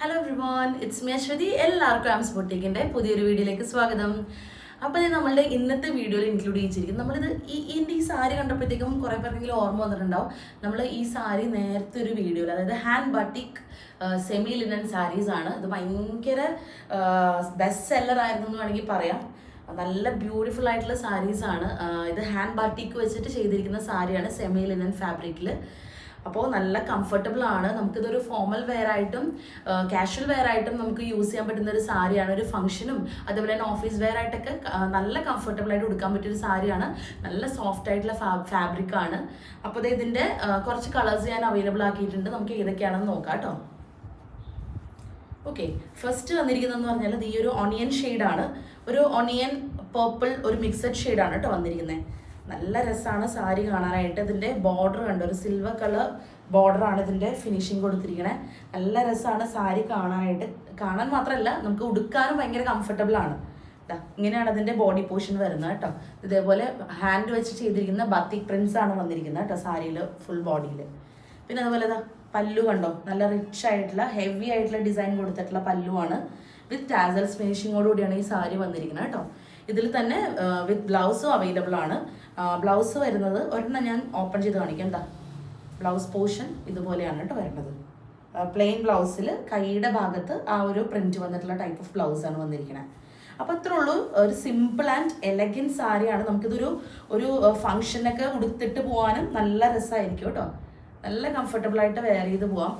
Hello everyone it's me Aswathy എല്ലാവർക്കും ആംസ് ബൊട്ടിക്കിന്റെ പുതിയൊരു വീഡിയോയിലേക്ക് സ്വാഗതം. അപ്പോൾ ഇത് നമ്മളുടെ ഇന്നത്തെ വീഡിയോയിൽ ഇൻക്ലൂഡ് ചെയ്തിരിക്കുന്നത് നമ്മളിത് ഈ ഇതിന്റെ ഈ സാരി കണ്ടപ്പോഴത്തേക്കും കുറേ പേർക്കെങ്കിലും ഓർമ്മ വന്നിട്ടുണ്ടാവും. നമ്മൾ ഈ സാരി നേരത്തെ ഒരു വീഡിയോയിൽ അതായത് hand batik semi linen sarees ആണ്. ഇത് ഭയങ്കര ബെസ്റ്റ് സെല്ലർ ആയിരുന്നു എന്ന് വേണമെങ്കിൽ പറയാം. നല്ല ബ്യൂട്ടിഫുൾ ആയിട്ടുള്ള സാരീസ് ആണ്. ഇത് ഹാൻഡ് ബാട്ടിക്ക് വെച്ചിട്ട് ചെയ്തിരിക്കുന്ന സാരിയാണ് സെമി ലിനൻ ഫാബ്രിക്കിൽ അപ്പോൾ നല്ല കംഫർട്ടബിൾ ആണ്. നമുക്കിതൊരു ഫോമൽ വെയർ ആയിട്ടും കാഷ്വൽ വെയർ ആയിട്ടും നമുക്ക് യൂസ് ചെയ്യാൻ പറ്റുന്ന ഒരു സാരിയാണ് ഒരു ഫംഗ്ഷനും അതുപോലെ തന്നെ ഓഫീസ് വെയർ ആയിട്ടൊക്കെ നല്ല കംഫർട്ടബിൾ ആയിട്ട് ഉടുക്കാൻ പറ്റിയ ഒരു സാരിയാണ്. നല്ല സോഫ്റ്റ് ആയിട്ടുള്ള ഫാബ്രിക് ആണ്. അപ്പോൾ ഇതിന്റെ കുറച്ച് കളേഴ്സ് ഞാൻ അവൈലബിൾ ആക്കിയിട്ടുണ്ട്. നമുക്ക് ഏതൊക്കെയാണെന്ന് നോക്കാം കേട്ടോ. ഓക്കെ ഫസ്റ്റ് വന്നിരിക്കുന്നതെന്ന് പറഞ്ഞാൽ ഈ ഒരു ഒണിയൻ ഷെയ്ഡാണ് ഒരു ഒണിയൻ പേർപ്പിൾ ഒരു മിക്സഡ് ഷെയ്ഡാണ് കേട്ടോ വന്നിരിക്കുന്നത്. നല്ല രസമാണ് സാരി കാണാനായിട്ട്. ഇതിന്റെ ബോർഡർ കണ്ടോ? ഒരു സിൽവർ കളർ ബോർഡറാണ് ഇതിന്റെ ഫിനിഷിങ് കൊടുത്തിരിക്കണേ. നല്ല രസമാണ് സാരി കാണാനായിട്ട്. കാണാൻ മാത്രമല്ല നമുക്ക് ഉടുക്കാനും ഭയങ്കര കംഫർട്ടബിൾ ആണ്. ഇങ്ങനെയാണ് അതിന്റെ ബോഡി പോർഷൻ വരുന്നത് കേട്ടോ. ഇതേപോലെ ഹാൻഡ് വെച്ച് ചെയ്തിരിക്കുന്ന ബത്തിക് പ്രിൻസ് ആണ് വന്നിരിക്കുന്നത് കേട്ടോ സാരിയിൽ ഫുൾ ബോഡിയിൽ പിന്നെ അതുപോലെ ഇതാ പല്ലു കണ്ടോ? നല്ല റിച്ച് ആയിട്ടുള്ള ഹെവി ആയിട്ടുള്ള ഡിസൈൻ കൊടുത്തിട്ടുള്ള പല്ലുവാണ്. വിത്ത് ടാസൽസ് ഫിനിഷിങ്ങോട് കൂടിയാണ് ഈ സാരി വന്നിരിക്കുന്നത് കേട്ടോ. ഇതിൽ തന്നെ വിത്ത് ബ്ലൗസും അവൈലബിൾ ആണ്. ബ്ലൗസ് വരുന്നത് ഒരെണ്ണം ഞാൻ ഓപ്പൺ ചെയ്ത് കാണിക്കാം എന്താ ബ്ലൗസ് പോർഷൻ ഇതുപോലെയാണ് കേട്ടോ വരുന്നത്. പ്ലെയിൻ ബ്ലൗസിൽ കൈയുടെ ഭാഗത്ത് ആ ഒരു പ്രിന്റ് വന്നിട്ടുള്ള ടൈപ്പ് ഓഫ് ബ്ലൗസ് ആണ് വന്നിരിക്കുന്നത് അപ്പോൾ ഇത്രേ ഉള്ളൂ. ഒരു സിമ്പിൾ ആൻഡ് എലഗൻ സാരിയാണ് നമുക്കിതൊരു ഒരു ഫംഗ്ഷനൊക്കെ ഉടുത്തിട്ട് പോകാനും നല്ല രസമായിരിക്കും കേട്ടോ നല്ല കംഫർട്ടബിൾ ആയിട്ട് വെയർ ചെയ്ത് പോവാം.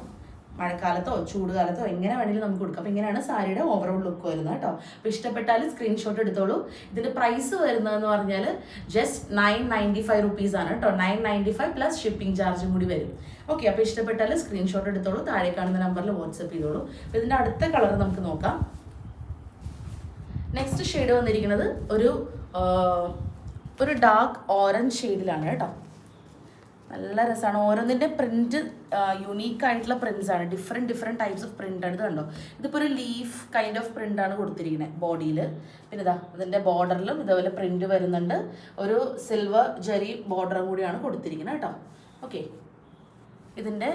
മഴക്കാലത്തോ ചൂടുകാലത്തോ എങ്ങനെ വേണമെങ്കിലും നമുക്ക് കൊടുക്കാം. അപ്പോൾ ഇങ്ങനെയാണ് സാരിയുടെ ഓവറോൾ ലുക്ക് വരുന്നത് കേട്ടോ. അപ്പോൾ ഇഷ്ടപ്പെട്ടാൽ സ്ക്രീൻഷോട്ട് എടുത്തോളൂ. ഇതിന്റെ പ്രൈസ് വരുന്നതെന്ന് പറഞ്ഞാൽ just nine ninety five rupees ആണ് കേട്ടോ. Nine ninety five plus shipping ചാർജും കൂടി വരും. ഓക്കെ അപ്പോൾ ഇഷ്ടപ്പെട്ടാൽ സ്ക്രീൻഷോട്ട് എടുത്തോളൂ. താഴെ കാണുന്ന നമ്പറിൽ വാട്സപ്പ് ചെയ്തോളൂ. അപ്പോൾ ഇതിന്റെ അടുത്ത കളർ നമുക്ക് നോക്കാം. നെക്സ്റ്റ് ഷെയ്ഡ് വന്നിരിക്കുന്നത് ഒരു ഒരു ഡാർക്ക് ഓറഞ്ച് ഷെയ്ഡിലാണ് കേട്ടോ. നല്ല രസമാണ് ഓരോന്നിന്റെ പ്രിന്റ് യുണീക്ക് ആയിട്ടുള്ള പ്രിന്റ്സ് ആണ്. Different different types of print ആണ്. ഇത് കണ്ടോ? ഇതിപ്പോൾ ഒരു ലീഫ് കൈൻഡ് ഓഫ് പ്രിന്റ് ആണ് കൊടുത്തിരിക്കുന്നത് ബോഡിയിൽ പിന്നെ ഇതാ ഇതിന്റെ ബോർഡറിലും ഇതേപോലെ പ്രിന്റ് വരുന്നുണ്ട്. ഒരു സിൽവർ ജെറി ബോർഡറും കൂടിയാണ് കൊടുത്തിരിക്കുന്നത് കേട്ടോ. ഓക്കെ ഇതിന്റെ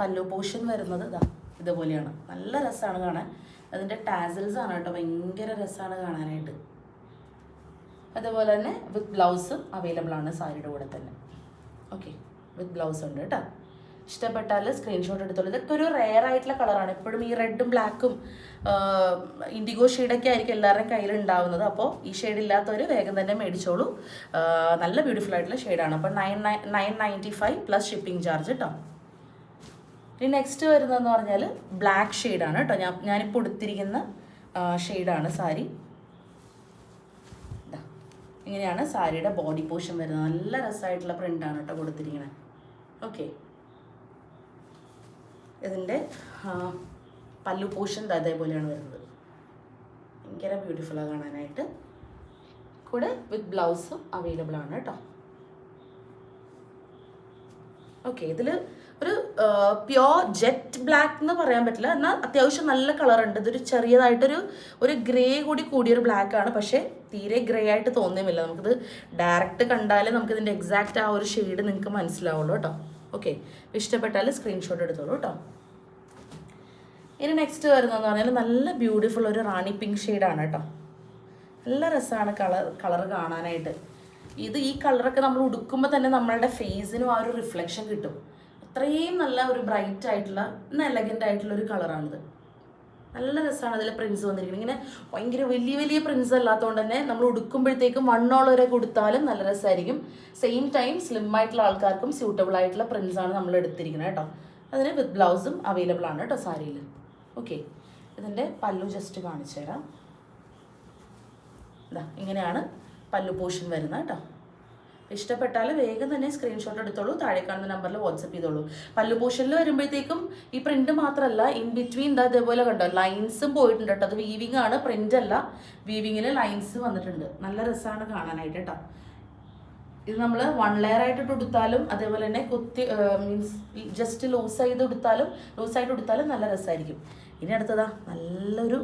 പല്ലു പോഷൻ വരുന്നത് ഇതാ ഇതുപോലെയാണ്. നല്ല രസമാണ് കാണാൻ. അതിന്റെ ടാസൽസ് ആണ് കേട്ടോ. ഭയങ്കര രസമാണ് കാണാനായിട്ട്. അതുപോലെ തന്നെ വിത്ത് ബ്ലൗസും അവൈലബിൾ ആണ് സാരിയുടെ കൂടെ തന്നെ. ഓക്കെ വിത്ത് ബ്ലൗസ് ഉണ്ട് കേട്ടോ ഇഷ്ടപ്പെട്ടാൽ സ്ക്രീൻഷോട്ട് എടുത്തോളൂ. ഇതൊക്കെ ഒരു റെയർ ആയിട്ടുള്ള കളറാണ് എപ്പോഴും ഈ റെഡും ബ്ലാക്കും ഇൻഡിഗോ ഷെയ്ഡൊക്കെ ആയിരിക്കും എല്ലാവരുടെയും കയ്യിൽ ഉണ്ടാവുന്നത്. അപ്പോൾ ഈ ഷെയ്ഡ് ഇല്ലാത്തവർ വേഗം തന്നെ മേടിച്ചോളൂ. നല്ല ബ്യൂട്ടിഫുൾ ആയിട്ടുള്ള ഷെയ്ഡാണ് അപ്പോൾ nine nine ninety five plus shipping charge കേട്ടോ ഇനി നെക്സ്റ്റ് വരുന്നതെന്ന് പറഞ്ഞാൽ ബ്ലാക്ക് ഷെയ്ഡാണ് കേട്ടോ ഞാൻ ഞാനിപ്പോൾ ഉടുത്തിരിക്കുന്ന ഷെയ്ഡാണ് സാരി. ഇങ്ങനെയാണ് സാരിയുടെ ബോഡി പോർഷൻ വരുന്നത്. നല്ല രസമായിട്ടുള്ള പ്രിന്റാണ് കേട്ടോ കൊടുത്തിരിക്കുന്നത് ഓക്കെ ഇതിന്റെ പല്ലു പോർഷൻ അതേപോലെയാണ് വരുന്നത്. ഭയങ്കര ബ്യൂട്ടിഫുള്ളാണ് കാണാനായിട്ട്. കൂടെ വിത്ത് ബ്ലൗസും അവൈലബിൾ ആണ് കേട്ടോ ഓക്കെ ഇതിൽ ഒരു പ്യോർ ജെറ്റ് ബ്ലാക്ക് എന്ന് പറയാൻ പറ്റില്ല. എന്നാൽ അത്യാവശ്യം നല്ല കളർ ഉണ്ട്. ഇതൊരു ചെറിയതായിട്ടൊരു ഒരു ഗ്രേ കൂടി കൂടിയൊരു ബ്ലാക്ക് ആണ്. പക്ഷേ തീരെ ഗ്രേ ആയിട്ട് തോന്നുന്നില്ല നമുക്കിത് ഡയറക്റ്റ് കണ്ടാൽ നമുക്കിതിന്റെ എക്സാക്റ്റ് ആ ഒരു ഷെയ്ഡ് നിങ്ങൾക്ക് മനസ്സിലാവുള്ളൂ കേട്ടോ. ഓക്കെ ഇഷ്ടപ്പെട്ടാൽ സ്ക്രീൻഷോട്ട് എടുത്തോളൂ കേട്ടോ. ഇനി നെക്സ്റ്റ് വരുന്നതെന്ന് പറഞ്ഞാൽ നല്ല ബ്യൂട്ടിഫുൾ ഒരു റാണി പിങ്ക് ഷെയ്ഡാണ് കേട്ടോ. നല്ല രസമാണ് കളർ കളർ കാണാനായിട്ട്. ഇത് ഈ കളറൊക്കെ നമ്മൾ ഉടുക്കുമ്പോൾ തന്നെ നമ്മളുടെ ഫേസിനും ആ ഒരു റിഫ്ലക്ഷൻ കിട്ടും. അത്രയും നല്ല ഒരു ബ്രൈറ്റ് ആയിട്ടുള്ള എലഗന്റ് ആയിട്ടുള്ള ഒരു കളറാണിത്. നല്ല രസമാണ് അതിൽ പ്രിൻസ് വന്നിരിക്കുന്നത് ഇങ്ങനെ ഭയങ്കര വലിയ വലിയ പ്രിൻസ് അല്ലാത്തതുകൊണ്ട് തന്നെ നമ്മൾ ഉടുക്കുമ്പോഴത്തേക്കും വണ്ണോളവരൊക്കെ കൊടുത്താലും നല്ല രസമായിരിക്കും സെയിം ടൈം സ്ലിം ആയിട്ടുള്ള ആൾക്കാർക്കും സ്യൂട്ടബിൾ ആയിട്ടുള്ള പ്രിൻസ് ആണ് നമ്മൾ എടുത്തിരിക്കുന്നത് കേട്ടോ. അതിന് വിത്ത് ബ്ലൗസും അവൈലബിൾ ആണ് കേട്ടോ സാരിയിൽ ഓക്കെ ഇതിന്റെ പല്ലു ജസ്റ്റ് കാണിച്ചു തരാം ഇതാ ഇങ്ങനെയാണ് പല്ലു പോഷൻ വരുന്ന കേട്ടോ. ഇഷ്ടപ്പെട്ടാൽ വേഗം തന്നെ സ്ക്രീൻഷോട്ട് എടുത്തോളൂ താഴെ കാണുന്ന നമ്പറിൽ വാട്സപ്പ് ചെയ്തോളൂ. പല്ലു പോഷനിൽ വരുമ്പോഴത്തേക്കും ഈ പ്രിന്റ് മാത്രമല്ല ഇൻ ബിറ്റ്വീൻ ഇതാ ഇതേപോലെ കണ്ടോ ലൈൻസും പോയിട്ടുണ്ട് കേട്ടോ. അത് വീവിംഗ് ആണ് പ്രിന്റ് അല്ല. വീവിങ്ങിൽ ലൈൻസ് വന്നിട്ടുണ്ട്. നല്ല രസമാണ് കാണാനായിട്ട് കേട്ടോ. ഇത് നമ്മൾ വൺ ലെയർ ആയിട്ട് ഉടുത്താലും അതേപോലെ തന്നെ കുത്തി മീൻസ് ജസ്റ്റ് ലൂസ് ചെയ്ത് ഉടുത്താലും ലൂസ് ആയിട്ട് ഉടുത്താലും നല്ല രസമായിരിക്കും ഇനി അടുത്തതാ നല്ലൊരു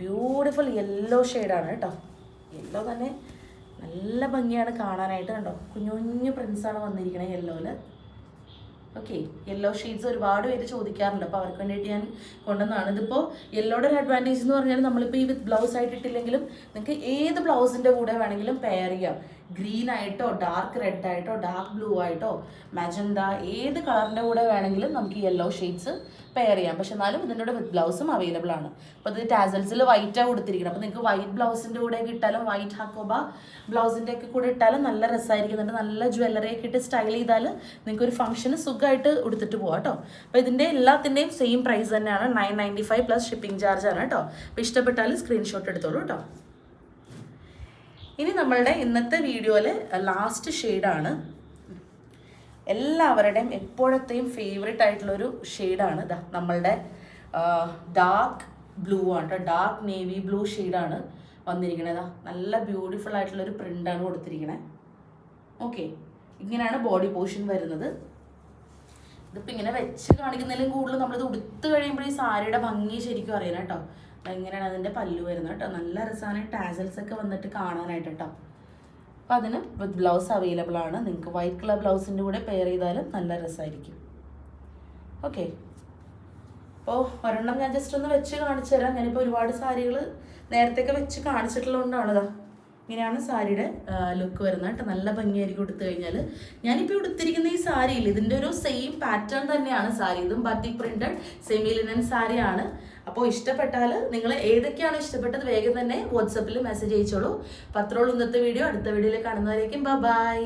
ബ്യൂട്ടിഫുൾ യെല്ലോ ഷെയ്ഡാണ് കേട്ടോ. യെല്ലോ തന്നെ നല്ല ഭംഗിയാണ് കാണാനായിട്ട് കണ്ടോ? കുഞ്ഞു കുഞ്ഞു പ്രിൻസാണ് വന്നിരിക്കുന്നത് യെല്ലോയിൽ ഓക്കെ യെല്ലോ ഷെയ്ഡ്സ് ഒരുപാട് പേര് ചോദിക്കാറുണ്ട്. അപ്പോൾ അവർക്ക് വേണ്ടിയിട്ട് ഞാൻ കൊണ്ടുവന്നതാണ്. ഇതിപ്പോൾ യെല്ലോയുടെ ഒരു അഡ്വാന്റേജ് എന്ന് പറഞ്ഞാൽ നമ്മളിപ്പോൾ ഈ വിത്ത് ബ്ലൗസ് ആയിട്ട് ഇട്ടില്ലെങ്കിലും നിങ്ങൾക്ക് ഏത് ബ്ലൗസിന്റെ കൂടെ വേണമെങ്കിലും പെയർ ചെയ്യാം. ഗ്രീൻ ആയിട്ടോ ഡാർക്ക് റെഡ് ആയിട്ടോ ഡാർക്ക് ബ്ലൂ ആയിട്ടോ മജന്ത ഏത് കളറിന്റെ കൂടെ വേണമെങ്കിലും നമുക്ക് യെല്ലോ ഷെയ്ഡ്സ് പെയർ ചെയ്യാം. പക്ഷെ എന്നാലും ഇതിന്റെ കൂടെ വിത്ത് ബ്ലൗസും അവൈലബിൾ ആണ്. അപ്പോൾ ഇത് ടാസൽസിൽ വൈറ്റാണ് കൊടുത്തിരിക്കുന്നത് അപ്പോൾ നിങ്ങൾക്ക് വൈറ്റ് ബ്ലൗസിന്റെ കൂടെ ഇട്ടാലും വൈറ്റ് ഹാക്കോബ ബ്ലൗസിന്റെ ഒക്കെ കൂടെ ഇട്ടാലും നല്ല രസമായിരിക്കുന്നുണ്ട് നല്ല ജ്വല്ലറി ഒക്കെ ഇട്ട് സ്റ്റൈൽ ചെയ്താൽ നിങ്ങൾക്ക് ഒരു ഫംഗ്ഷന് സുഖമായിട്ട് ഉടുത്തിട്ട് പോകാം കേട്ടോ അപ്പോൾ ഇതിന്റെ എല്ലാത്തിന്റെയും സെയിം പ്രൈസ് തന്നെയാണ് nine ninety five plus shipping charge ആണ് കേട്ടോ അപ്പോൾ ഇഷ്ടപ്പെട്ടാൽ സ്ക്രീൻഷോട്ട് എടുത്തോളൂ കേട്ടോ ഇനി നമ്മളുടെ ഇന്നത്തെ വീഡിയോയിൽ ലാസ്റ്റ് ഷെയ്ഡാണ് എല്ലാവരുടെയും എപ്പോഴത്തെയും ഫേവറേറ്റ് ആയിട്ടുള്ളൊരു ഷെയ്ഡാണ് നമ്മളുടെ ഡാർക്ക് ബ്ലൂ ആണ് കേട്ടോ ഡാർക്ക് നേവി ബ്ലൂ ഷെയ്ഡാണ് വന്നിരിക്കുന്നത് ഇതാ നല്ല ബ്യൂട്ടിഫുൾ ആയിട്ടുള്ളൊരു പ്രിന്റാണ് കൊടുത്തിരിക്കുന്നത് ഓക്കെ ഇങ്ങനെയാണ് ബോഡി പോർഷൻ വരുന്നത്. ഇതിപ്പോൾ ഇങ്ങനെ വെച്ച് കാണിക്കുന്നതിലും കൂടുതൽ നമ്മളിത് ഉടുത്ത് കഴിയുമ്പോൾ ഈ സാരിയുടെ ഭംഗി ശരിക്കും അറിയണം കേട്ടോ എങ്ങനെയാണ് അതിന്റെ പല്ലു വരുന്നത് കേട്ടോ. നല്ല രസമാണ്. ടാസൽസ് ഒക്കെ വന്നിട്ട് കാണാനായിട്ട് കേട്ടോ. അപ്പോൾ അതിന് വിത്ത് ബ്ലൗസ് അവൈലബിൾ ആണ്. നിങ്ങൾക്ക് വൈറ്റ് കളർ ബ്ലൗസിന്റെ കൂടെ പെയർ ചെയ്താലും നല്ല രസമായിരിക്കും. ഓക്കെ അപ്പോൾ ഒരെണ്ണം ഞാൻ ജസ്റ്റ് ഒന്ന് വെച്ച് കാണിച്ചു തരാം. ഞാനിപ്പോൾ ഒരുപാട് സാരികൾ നേരത്തെയൊക്കെ വെച്ച് കാണിച്ചിട്ടുള്ളതുകൊണ്ടാണ് ഇതാ ഇങ്ങനെയാണ് സാരിയുടെ ലുക്ക് വരുന്നത് കേട്ടോ. നല്ല ഭംഗിയായിരിക്കും എടുത്തു കഴിഞ്ഞാൽ ഞാനിപ്പോൾ എടുത്തിരിക്കുന്ന ഈ സാരിയിൽ ഇതിന്റെ ഒരു സെയിം പാറ്റേൺ തന്നെയാണ് സാരി. ഇതും ബത്തി പ്രിന്റഡ് സെമി ലിനൻ സാരിയാണ്. അപ്പോൾ ഇഷ്ടപ്പെട്ടാൽ നിങ്ങൾ ഏതൊക്കെയാണ് ഇഷ്ടപ്പെട്ടത് വേഗം തന്നെ വാട്സപ്പിൽ മെസ്സേജ് അയച്ചോളൂ. പത്രോളും ഇന്നത്തെ വീഡിയോ അടുത്ത വീഡിയോയിൽ കാണുന്നവരേക്കും ബൈ